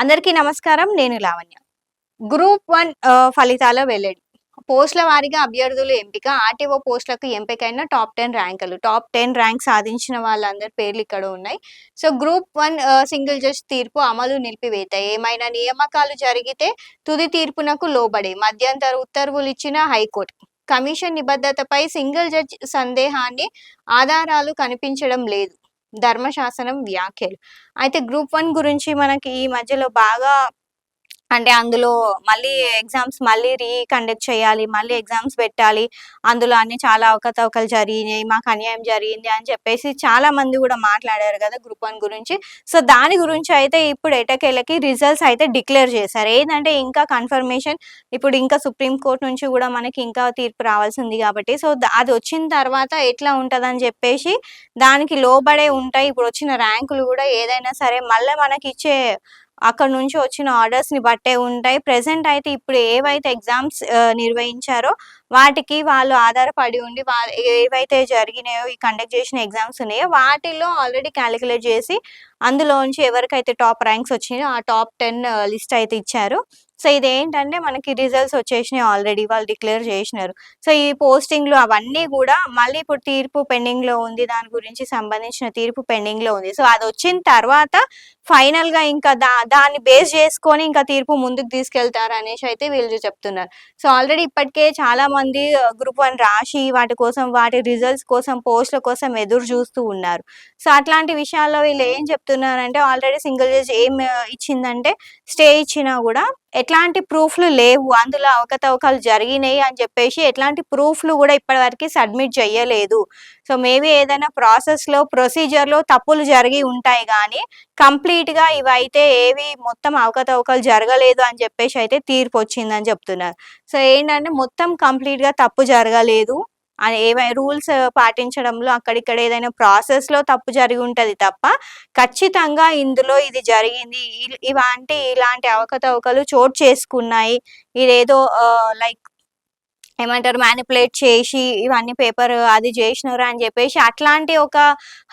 అందరికీ నమస్కారం నేను లావణ్య. గ్రూప్ వన్ ఫలితాల వెల్లడి. పోస్టుల వారీగా అభ్యర్థులు ఎంపిక ఆర్టీఓ పోస్టులకు ఎంపికైన టాప్ టెన్ ర్యాంకులు. టాప్ టెన్ ర్యాంక్ సాధించిన వాళ్ళందరి పేర్లు ఇక్కడ ఉన్నాయి. So group one single judge తీర్పు అమలు నిలిపివేత. ఏమైనా నియామకాలు జరిగితే తుది తీర్పునకు లోబడే మధ్యంతర ఉత్తర్వులు ఇచ్చిన హైకోర్టు. కమిషన్ నిబద్ధతపై సింగిల్ జడ్జ్ సందేహాన్ని ఆధారాలు కనిపించడం లేదు. ధర్మశాసనం వ్యాఖ్యలు. అయితే గ్రూప్ వన్ గురించి మనకి ఈ మధ్యలో బాగా అంటే అందులో మళ్ళీ ఎగ్జామ్స్ మళ్ళీ రీకండక్ట్ చేయాలి మళ్ళీ ఎగ్జామ్స్ పెట్టాలి. అందులో అన్ని చాలా అవకతవకలు జరిగినాయి మాకు అన్యాయం జరిగింది అని చెప్పేసి చాలా మంది కూడా మాట్లాడారు కదా గ్రూప్ వన్ గురించి. సో దాని గురించి అయితే ఇప్పుడు ఎటకేళ్ళకి రిజల్ట్స్ అయితే డిక్లేర్ చేశారు. ఏంటంటే ఇంకా కన్ఫర్మేషన్ ఇప్పుడు ఇంకా సుప్రీంకోర్టు నుంచి కూడా మనకి ఇంకా తీర్పు రావాల్సింది కాబట్టి. సో అది వచ్చిన తర్వాత ఎట్లా ఉంటుందని చెప్పేసి దానికి లోబడే ఉంటాయి. ఇప్పుడు వచ్చిన ర్యాంకులు కూడా ఏదైనా సరే మళ్ళీ మనకి ఇచ్చే అక్కడ నుంచి వచ్చిన ఆర్డర్స్ని బట్టే ఉంటాయి. ప్రెసెంట్ అయితే ఇప్పుడు ఏవైతే ఎగ్జామ్స్ నిర్వహించారో వాటికి వాళ్ళు ఆధారపడి ఉండి వాళ్ళు ఏవైతే జరిగినాయో ఈ కండక్ట్ చేసిన ఎగ్జామ్స్ ఉన్నాయో వాటిలో ఆల్రెడీ క్యాలిక్యులేట్ చేసి అందులోంచి ఎవరికైతే టాప్ ర్యాంక్స్ వచ్చినాయో ఆ టాప్ టెన్ లిస్ట్ అయితే ఇచ్చారు. సో ఇది ఏంటంటే మనకి రిజల్ట్స్ వచ్చేసినాయి ఆల్రెడీ వాళ్ళు డిక్లేర్ చేసినారు. సో ఈ పోస్టింగ్లు అవన్నీ కూడా మళ్ళీ ఇప్పుడు తీర్పు పెండింగ్లో ఉంది. దాని గురించి సంబంధించిన తీర్పు పెండింగ్లో ఉంది. సో అది వచ్చిన తర్వాత ఫైనల్గా ఇంకా దా దాన్ని బేస్ చేసుకొని ఇంకా తీర్పు ముందుకు తీసుకెళ్తారు అనేసి అయితే వీళ్ళు చెప్తున్నారు. సో ఆల్రెడీ ఇప్పటికే చాలా మంది గ్రూప్ వన్ రాసి వాటి కోసం వాటి రిజల్ట్స్ కోసం పోస్ట్ల కోసం ఎదురు చూస్తూ ఉన్నారు. సో అట్లాంటి విషయాల్లో వీళ్ళు ఏం చెప్తున్నారంటే ఆల్రెడీ సింగిల్ జడ్జ్ ఏం ఇచ్చిందంటే స్టే ఇచ్చినా కూడా ఎట్లాంటి ప్రూఫ్లు లేవు. అందులో అవకతవకలు జరిగినాయి అని చెప్పేసి ఎట్లాంటి ప్రూఫ్లు కూడా ఇప్పటివరకు సబ్మిట్ చేయలేదు సో మేబీ ఏదైనా ప్రాసెస్లో ప్రొసీజర్లో తప్పులు జరిగి ఉంటాయి కానీ కంప్లీట్గా ఇవైతే ఏవి మొత్తం అవకతవకలు జరగలేదు అని చెప్పేసి అయితే తీర్పు వచ్చిందని చెప్తున్నారు. సో ఏంటంటే మొత్తం కంప్లీట్గా తప్పు జరగలేదు. ఏవై రూల్స్ పాటించడంలో అక్కడిక్కడ ఏదైనా ప్రాసెస్లో తప్పు జరిగి ఉంటది తప్ప ఖచ్చితంగా ఇందులో ఇది జరిగింది. ఇలాంటి ఇలాంటి అవకతవకలు చోటు చేసుకున్నాయి. ఇదేదో లైక్ ఏమంటారు మ్యానిపులేట్ చేసి ఇవన్నీ పేపర్ అది చేసినారు అని చెప్పేసి అట్లాంటి ఒక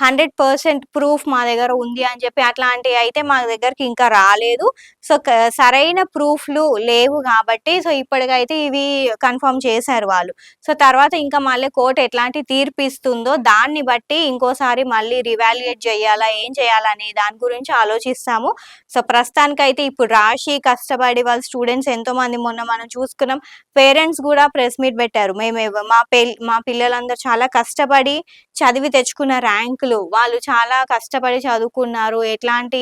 హండ్రెడ్ పర్సెంట్ ప్రూఫ్ మా దగ్గర ఉంది అని చెప్పి అట్లాంటివి అయితే మా దగ్గరికి ఇంకా రాలేదు. సో సరైన ప్రూఫ్లు లేవు కాబట్టి సో ఇప్పటికైతే ఇవి కన్ఫర్మ్ చేశారు వాళ్ళు. సో తర్వాత ఇంకా మళ్ళీ కోర్టు ఎట్లాంటి తీర్పు ఇస్తుందో దాన్ని బట్టి ఇంకోసారి మళ్ళీ రివాల్యుయేట్ చేయాలా ఏం చేయాలనే దాని గురించి ఆలోచిస్తాము. సో ప్రస్తుతానికైతే ఇప్పుడు రాసి కష్టపడి వాళ్ళ స్టూడెంట్స్ ఎంతో మంది మొన్న మనం చూసుకున్నాం. పేరెంట్స్ కూడా ప్రెస్ ప్రెస్ మీట్ పెట్టారు. మేము మా మా పిల్లలందరూ చాలా కష్టపడి చదివి తెచ్చుకున్న ర్యాంకులు. వాళ్ళు చాలా కష్టపడి చదువుకున్నారు. ఎట్లాంటి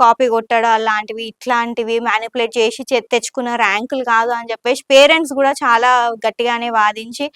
కాపీ కొట్టడం అలాంటివి ఇట్లాంటివి మ్యానిపులేట్ చేసి తెచ్చుకున్న ర్యాంకులు కాదు అని చెప్పేసి పేరెంట్స్ కూడా చాలా గట్టిగానే వాదించి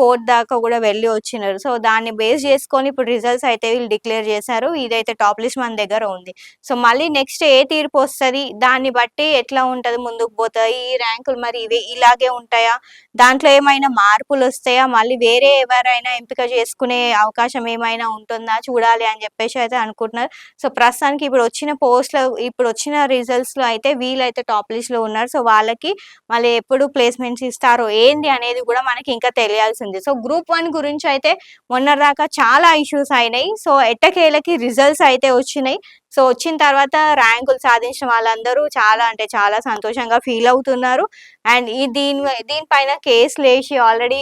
కోర్ట్ దాకా కూడా వెళ్ళి వచ్చినారు. సో దాన్ని బేస్ చేసుకొని ఇప్పుడు రిజల్ట్స్ అయితే వీళ్ళు డిక్లేర్ చేశారు. ఇదైతే టాప్ లిస్ట్ మన దగ్గర ఉంది. సో మళ్ళీ నెక్స్ట్ ఏ తీర్పు వస్తుంది? దాన్ని బట్టి ఎట్లా ఉంటుంది? ముందుకు పోతాయి? ఈ ర్యాంకులు మరి ఇవి ఇలాగే ఉంటాయా? దాంట్లో ఏమైనా మార్పులు వస్తాయా మళ్ళీ వేరే ఎవరైనా ఎంపిక చేసుకునే అవకాశం ఏమైనా ఉంటుందా? చూడాలి అని చెప్పేసి అయితే అనుకుంటున్నారు. సో ప్రస్తుతానికి ఇప్పుడు వచ్చిన పోస్ట్లో ఇప్పుడు వచ్చిన రిజల్ట్స్లో అయితే వీళ్ళైతే టాప్ లిస్ట్లో ఉన్నారు. సో వాళ్ళకి మళ్ళీ ఎప్పుడు ప్లేస్మెంట్స్ ఇస్తారో ఏంటి అనేది కూడా మనకి ఇంకా తెలియాల్సింది. సో గ్రూప్ వన్ గురించి అయితే మొన్న దాకా చాలా ఇష్యూస్ అయినాయి. సో ఎట్టకేలకి రిజల్ట్స్ అయితే వచ్చినాయి. సో వచ్చిన తర్వాత ర్యాంకులు సాధించిన వాళ్ళందరూ చాలా అంటే చాలా సంతోషంగా ఫీల్ అవుతున్నారు. అండ్ ఈ దీని దీనిపైన కేసులు వేసి ఆల్రెడీ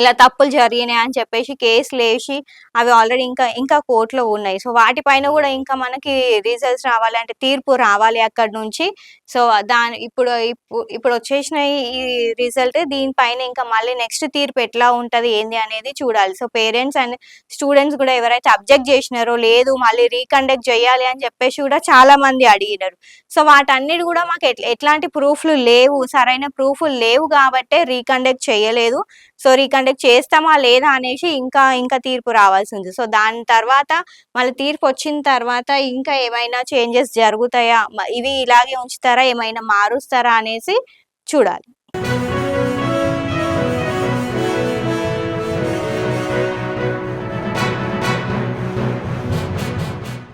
ఇలా తప్పులు జరిగినాయి అని చెప్పేసి కేసులు వేసి అవి ఆల్రెడీ ఇంకా ఇంకా కోర్టులో ఉన్నాయి. సో వాటిపైన కూడా ఇంకా మనకి రిజల్ట్స్ రావాలి అంటే తీర్పు రావాలి అక్కడ నుంచి. సో దాని ఇప్పుడు ఇప్పుడు వచ్చేసిన ఈ రిజల్ట్ దీనిపైన ఇంకా మళ్ళీ నెక్స్ట్ తీర్పు ఎట్లా ఉంటుంది ఏంది అనేది చూడాలి. సో పేరెంట్స్ అండ్ స్టూడెంట్స్ కూడా ఎవరైతే అబ్జెక్ట్ చేసినారో లేదు మళ్ళీ రీకండక్ట్ చేయాలి అని చెప్పేసి కూడా చాలా మంది అడిగినారు. సో వాటన్నిటి కూడా మాకు ఎట్లాంటి ప్రూఫ్లు లేవు. సరైన ప్రూఫ్లు లేవు కాబట్టే రీకండక్ట్ చేయలేదు. సో రీకండక్ట్ చేస్తామా లేదా అనేసి ఇంకా ఇంకా తీర్పు రావాల్సి ఉంది సో దాని తర్వాత మళ్ళీ తీర్పు వచ్చిన తర్వాత ఇంకా ఏమైనా చేంజెస్ జరుగుతాయా? ఇవి ఇలాగే ఉంచుతారా? ఏమైనా మారుస్తారా? అనేసి చూడాలి.